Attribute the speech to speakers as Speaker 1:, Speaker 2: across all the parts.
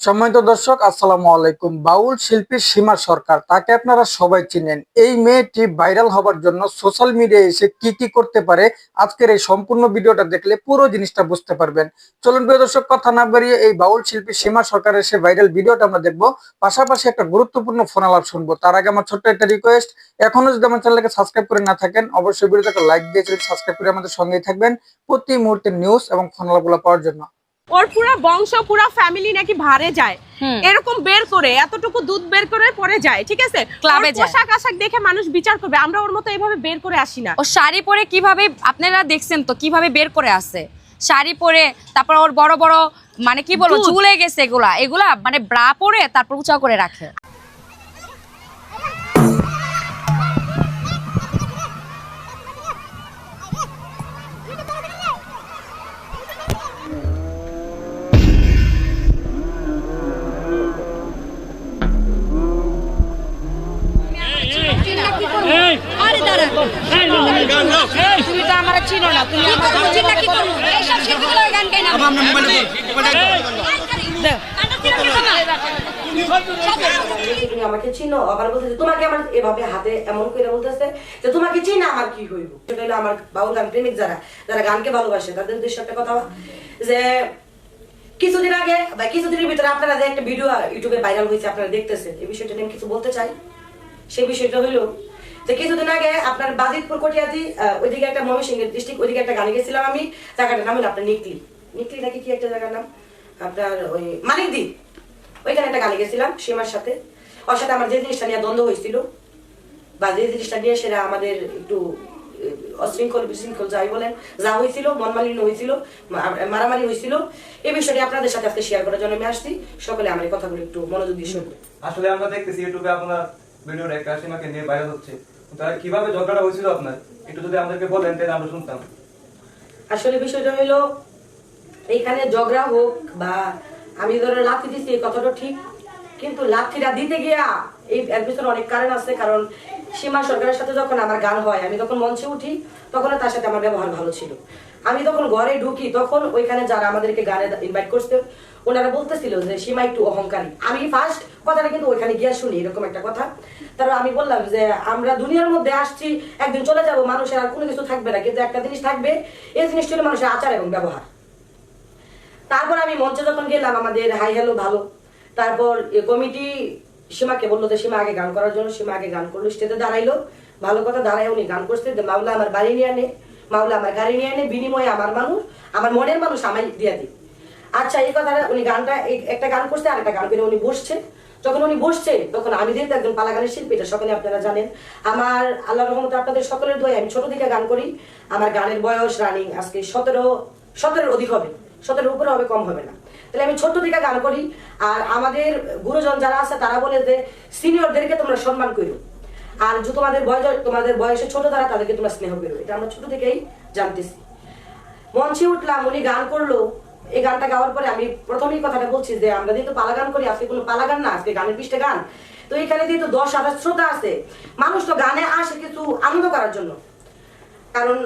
Speaker 1: সম্মানিত দর্শক, আসসালামু আলাইকুম। বাউল শিল্পী সীমা সরকার, তাকে আপনারা সবাই চিনেন। এই মেয়েটি ভাইরাল হবার জন্য সোশ্যাল মিডিয়ায় এসে কি কি করতে পারে, আজকের এই সম্পূর্ণ ভিডিওটা দেখলে পুরো জিনিসটা বুঝতে পারবেন। চলুন প্রিয় দর্শক, কথা না বাড়িয়ে এই বাউল শিল্পী সীমা সরকারের সে ভাইরাল ভিডিওটা আমরা দেখব। পাশাপাশি একটা গুরুত্বপূর্ণ ফোন আলাপ শুনব। তার আগে আমার ছোট্ট একটা রিকোয়েস্ট এখনও যদি আমার চ্যানেলকে সাবস্ক্রাইব করে না থাকেন, অবশ্যই ভিডিওটাকে লাইক দিয়ে সাবস্ক্রাইব করে আমাদের সঙ্গেই থাকবেন। প্রতি মুহূর্তে নিউজ এবং ফোন আলাপগুলো পাওয়ার জন্য।
Speaker 2: ওর পুরা বংশ পুরা ফ্যামিলি নাকি ভারে যায়। এরকম বের করে এতটুকু দুধ বের করে পরে যায় ঠিক আছে?
Speaker 3: ক্লাবে।
Speaker 2: পোশাক আশাক দেখে মানুষ বিচার করবে আমরা ওর মতো এভাবে বের করে আসি না।
Speaker 3: ও শাড়ি পরে কীভাবে আপনারা দেখছেন তো কীভাবে বের করে আসে। শাড়ি পরে তারপর ওর বড় বড় মানে কি বলব। চুলে গেছে এগুলা এগুলা মানে ব্রা পরে তারপর উঁচা করে রাখে।
Speaker 4: আমাকে আবার বলতেছে তোমাকে আমার এভাবে হাতে এমন করে বলতেছে যে তোমাকে আমার কি হইব? সেটা আমার গান প্রেমিক যারা যারা গানকে ভালোবাসে, তাদের উদ্দেশ্যে একটা কথা যে কিছুদিন আগে বা কিছুদিনের ভিতরে আপনারা যে একটা ভিডিও ইউটিউবে ভাইরাল হয়েছে, আপনারা দেখতেছেন এই বিষয়টা নিয়ে কিছু বলতে চাই। সেই বিষয়টা হইল যে কিছুদিন আগে আপনার বাজিতপুর কটিয়াদি ওইদিকে একটা ময়মনসিংহের ডিস্ট্রিক্ট, ওইদিকে একটা গানে গেছিলাম আমি। জায়গাটার নাম হলো আপনার নিকলি। নিকলি নাকি কি একটা জায়গার নাম? আপনার ওই মানিকদি। ওইখানে একটা গানে গেছিলাম, সীমার সাথে। ওর সাথে আমার যে জিনিসটা নিয়ে দ্বন্দ্ব হয়েছিল, বা যে জিনিসটা নিয়ে সেটা আমাদের একটু অশৃঙ্খল বিশৃঙ্খল যাই বলেন, যা হয়েছিল মন মালিন্য হয়েছিল মারামারি হয়েছিল, এই বিষয়টি আপনাদের সাথে আজকে শেয়ার করার জন্য আমি আসছি। সকলে আমার কথাগুলো একটু মনোযোগ দিয়ে শুনবে
Speaker 5: আসলে আমরা দেখতেছি ইউটিউবে আপনার ভিডিও রেখা সীমাকে নিয়ে ভাইরাল হচ্ছে। তাহলে কীভাবে ঝগড়াটা হয়েছিল আপনার? একটু যদি আমাদেরকে বলেন, তাহলে আমরা শুনতাম।
Speaker 4: আসলে বিষয়টা হইল এইখানে ঝগড়া হোক বা আমি ধরো লাথি দিছি, এই কথাটা ঠিক। কিন্তু লাথিটা দিতে গিয়া এই এর অনেক কারণ আছে, কারণ সীমা সরকারের সাথে যখন আমার গান হয়, আমি তখন মঞ্চে উঠি তখন তার সাথে আমার ব্যবহার ভালো ছিল। আমি তখন ঘরে ঢুকি, তখন ওইখানে যারা আমাদেরকে গানে ইনভাইট করছে, ওনারা বলতেছিল যে, সীমা একটু অহংকারী। আমি ফার্স্ট কথাটা কিন্তু ওইখানে গিয়া শুনি, এরকম একটা কথা। তারপর আমি বললাম যে, আমরা দুনিয়ার মধ্যে আসছি, একদিন চলে যাব, মানুষের আর কোনো কিছু থাকবে না, কিন্তু একটা জিনিস থাকবে, এই জিনিসটি হলো মানুষের আচার এবং ব্যবহার। তারপর আমি মঞ্চে যখন গেলাম, আমাদের হাই হ্যালো ভালো। তারপর কমিটি সীমাকে বলল যে, সীমা আগে গান করার জন্য, সীমা আগে গান করল। স্টেজে দাঁড়াইলো। ভালো কথা দাঁড়ায় উনি গান করছে। যে মাওলা আমার বাড়ি নিয়ে আনে, মাওলা আমার গাড়ি নিয়ে আনে, বিনিময়ে আমার মানুষ, আমার মনের মানুষ আমায় দিয়ে দিই আচ্ছা এই কথাটা উনি গানটা একটা গান করছে আর একটা গান করে উনি বসছে। যখন উনি বসছে, তখন আমি যেহেতু একজন পালা গানের শিল্পী, এটা সকলে আপনারা জানেন। আমার আল্লাহ রহমতে আপনাদের সকলের দোয়া আমি ছোট থেকে গান করি। আমার গানের বয়স রানিং, আজকে সতেরো, সতেরোর অধিক হবে। সতেরোর উপরে হবে, কম হবে না। তাহলে আমি ছোট্ট থেকে গান করি। আর আমাদের গুরুজন যারা আছে, তারা বলে যে, সিনিয়রদেরকে তোমরা সম্মান করো আর যে তোমাদের বয়স, তোমাদের বয়সে ছোট তারা, তাদেরকে তোমরা স্নেহ করো এটা আমরা ছোট থেকেই জানতেছি। মঞ্চে উঠলাম, উনি গান করল। এই গানটা গাওয়ার পরে আমি প্রথমেই কথাটা বলছি যে, আমরা যেহেতু পালা গান করি, আজকে কোনো পালা গান না, আজকে গানের পৃষ্ঠে গান। তো এখানে যেহেতু দশ হাজার শ্রোতা আছে, মানুষ তো গানে আসে কিছু আনন্দ করার জন্য। কারণ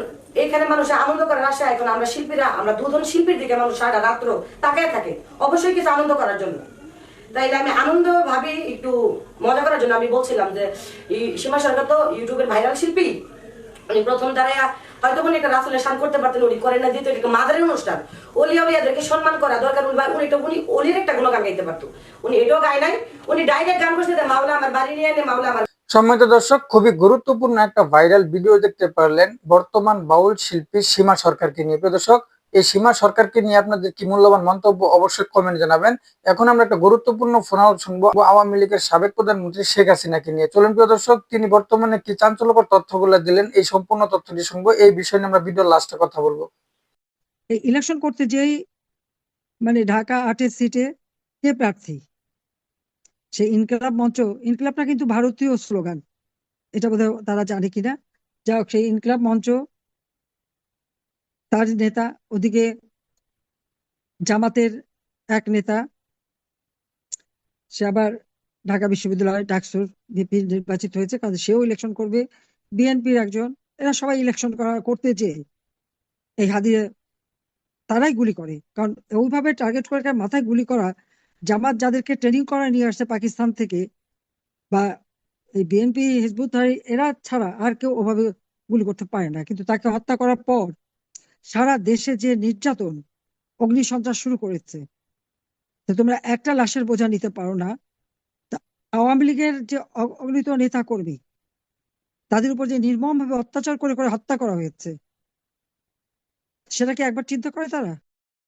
Speaker 4: এখানে মানুষের আনন্দ করার আশা এখন আমরা শিল্পীরা, আমরা দুজন শিল্পীর দিকে মানুষ সারা রাত্র তাকায় থাকে, অবশ্যই কিছু আনন্দ করার জন্য। তাইলে আমি আনন্দ ভাবি, একটু মজা করার জন্য আমি বলছিলাম যে সীমা সরকার তো ইউটিউবের ভাইরাল শিল্পী। উনি প্রথম দাঁড়ায় হয়তো উনি একটা রাসুলের শান করতে পারতেন, উনি করেন না যেহেতু এটা মাদারের অনুষ্ঠান। অলিয়া উলিয়াদেরকে সম্মান করা দরকার, উনি উনি এটা উনি অলির একটা গুণগান গাইতে পারতো। উনি এটাও গায় নাই, উনি ডাইরেক্ট গান করছে মাওলা আমার বাড়ি নিয়ে এনে মাওলা আমার
Speaker 1: সম্মানিত দর্শক, খুবই গুরুত্বপূর্ণ একটা ভাইরাল ভিডিও দেখতে পারলেন বর্তমান বাউল শিল্পী সীমা সরকারকে নিয়ে। দর্শক, এই সীমা সরকারকে নিয়ে আপনাদের কি মূল্যবান মন্তব্য অবশ্যই কমেন্ট জানাবেন। এখন আমরা একটা গুরুত্বপূর্ণ ফোন শুনব আওয়ামী লীগের সাবেক প্রধানমন্ত্রী শেখ হাসিনাকে নিয়ে। চলুন প্রিয় দর্শক, তিনি বর্তমানে কি চাঞ্চল্যকর তথ্যগুলো দিলেন, এই সম্পূর্ণ তথ্যটি শুনব। এই বিষয় নিয়ে আমরা ভিডিও লাস্টে কথা বলব।
Speaker 6: ইলেকশন করতে যেই মানে ঢাকা আটের সিটে কে প্রার্থী? সেই ইনকলাব মঞ্চ, ইনকলাবটা কিন্তু ভারতীয় স্লোগান। এটা বোধহয় তারা জানে কিনা? যা হোক, সেই ইনকলাব মঞ্চ, তার নেতা, ওদিকে জামাতের এক নেতা, সে আবার ঢাকা বিশ্ববিদ্যালয়, ডাকসুর ভিপি নির্বাচিত হয়েছে, কাজে সেও ইলেকশন করবে। বিএনপির একজন, এরা সবাই ইলেকশন করা, করতে চেয়ে এই হাদিয়ে তারাই গুলি করে। কারণ ওইভাবে টার্গেট কার মাথায় গুলি করা জামাত যাদেরকে ট্রেনিং করা নিয়ে আসছে পাকিস্তান থেকে বা এই বিএনপি হিজবুত এরা ছাড়া আর কেউ ওভাবে গুলি করতে পারে না। কিন্তু তাকে হত্যা করার পর সারা দেশে যে নির্যাতন অগ্নি সন্ত্রাস শুরু করেছে তোমরা একটা লাশের বোঝা নিতে পারো না। আওয়ামী লীগের যে অগণিত নেতা কর্মী তাদের উপর যে নির্মমভাবে অত্যাচার করে করে হত্যা করা হয়েছে, সেটা কি একবার চিন্তা করে তারা?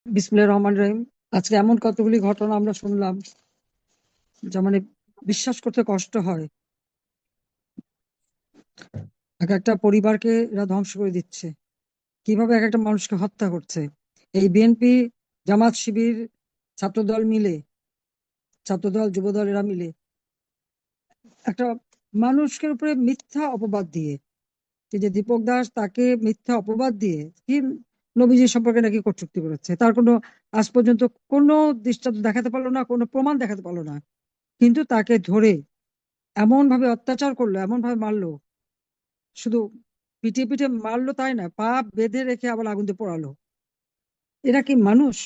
Speaker 6: বিসমুল্লাহ রহমান রহিম। আজকে এমন কতগুলি ঘটনা আমরা শুনলাম, যা মানে বিশ্বাস করতে কষ্ট হয়। এক একটা পরিবারকে এরা ধ্বংস করে দিচ্ছে। কীভাবে এক একটা মানুষকে হত্যা করছে? এই বিএনপি জামাত শিবির, ছাত্রদল মিলে, ছাত্রদল, যুবদল এরা মিলে একটা মানুষের উপরে মিথ্যা অপবাদ দিয়ে যে দীপক দাস তাকে মিথ্যা অপবাদ দিয়ে, কি নবীজি সম্পর্কে নাকি কটূক্তি করেছে তার কোনো আজ পর্যন্ত কোনো দৃষ্টান্ত দেখাতে পারল না, কোনো প্রমাণ দেখাতে পারল না। কিন্তু তাকে ধরে এমন ভাবে অত্যাচার করল এমন ভাবে মারলো। শুধু পিটিয়ে পিটিয়ে মারলো তাই না, পা বেঁধে রেখে আবার আগুন দিয়ে পোড়ালো। এরা কি মানুষ?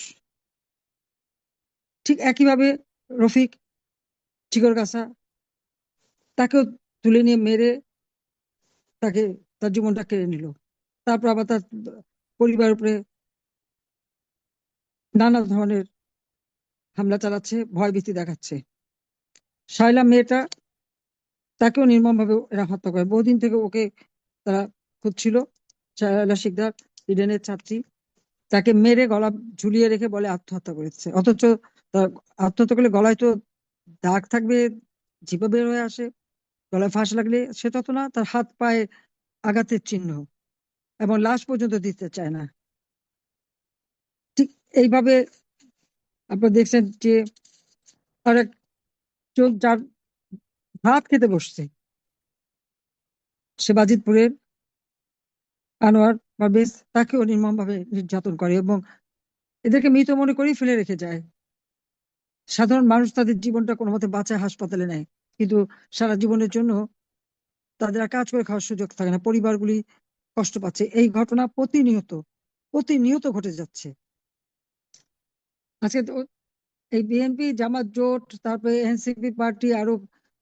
Speaker 6: ঠিক একইভাবে রফিক চিকর গাছা তাকেও তুলে নিয়ে মেরে তাকে তার জীবনটা কেড়ে নিল। তারপর আবার তার পরিবারের উপরে নানা ধরনের হামলা চালাচ্ছে, ভয়ভীতি দেখাচ্ছে। শায়লা মেয়েটা তাকেও নির্মমভাবে এরা হত্যা করে। বহুদিন থেকে ওকে তারা খুঁজছিল। শায়লা শিকদার, ইডেনের ছাত্রী, তাকে মেরে গলা ঝুলিয়ে রেখে বলে আত্মহত্যা করেছে। অথচ আত্মহত্যা করলে গলায় তো দাগ থাকবে জিভে বের হয়ে আসে। গলায় ফাঁস লাগলে সেটা তো না, তার হাত পায়ে আঘাতের চিহ্ন। এবং লাশ পর্যন্ত দিতে চায় না। ঠিক এইভাবে আপনারা দেখছেন যে চোখ যার ভাত খেতে বসছে, সে বাজিতপুরের আনোয়ার পারভেজ তাকেও নির্মমভাবে নির্যাতন করে এবং এদেরকে মৃত মনে করেই ফেলে রেখে যায়। সাধারণ মানুষ তাদের জীবনটা কোনো মতে বাঁচায়, হাসপাতালে নেয়। কিন্তু সারা জীবনের জন্য তাদের কাজ করে খাওয়ার সুযোগ থাকে না। পরিবারগুলি কষ্ট পাচ্ছে। এই ঘটনা প্রতিনিয়ত প্রতিনিয়ত ঘটে যাচ্ছে। আজকে এই বিএনপি, জামাত, জোট, তারপরে এনসিপি পার্টি আরও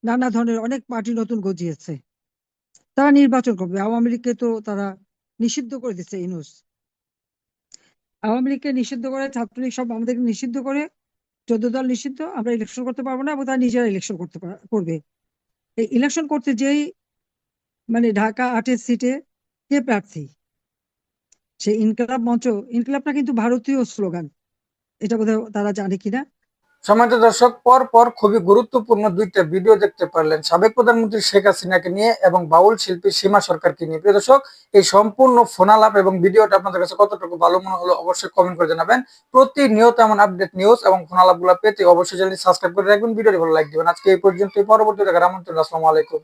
Speaker 6: নানা ধরনের অনেক পার্টি নতুন গজিয়েছে। তারা নির্বাচন করবে। আওয়ামী লীগকে তো তারা নিষিদ্ধ করে দিচ্ছে ইনুস আওয়ামী লীগকে নিষিদ্ধ করে, ছাত্রলীগ সব আমাদেরকে নিষিদ্ধ করে। চোদ্দ দল নিষিদ্ধ, আমরা ইলেকশন করতে পারব না এবং তারা নিজেরা ইলেকশন করতে করবে। এই ইলেকশন করতে যেই মানে ঢাকা আটের সিটে কে প্রার্থী? সে ইনকলাব মঞ্চ ইনকলাবটা কিন্তু ভারতীয় স্লোগান। এটা বোধহয় তারা জানে কিনা?
Speaker 1: সম্মানিত দর্শক, পর পর খুবই গুরুত্বপূর্ণ দুইটা ভিডিও দেখতে পারলেন সাবেক প্রধানমন্ত্রী শেখ হাসিনাকে নিয়ে এবং বাউল শিল্পী সীমা সরকারকে নিয়ে। প্রিয় দর্শক, এই সম্পূর্ণ ফোনালাপ এবং ভিডিওটা আপনাদের কাছে কতটুকু ভালো মনে হলো অবশ্যই কমেন্ট করে জানাবেন। প্রতিনিয়ত এমন আপডেট নিউজ এবং ফোনালাপগুলো পেতে অবশ্যই চ্যানেল সাবস্ক্রাইব করে রাখবেন। ভিডিওটি ভালো লাইক দিবেন। আজকে এই পর্যন্ত পরবর্তী দেখার আমন্ত্রণ, আসসালামু আলাইকুম।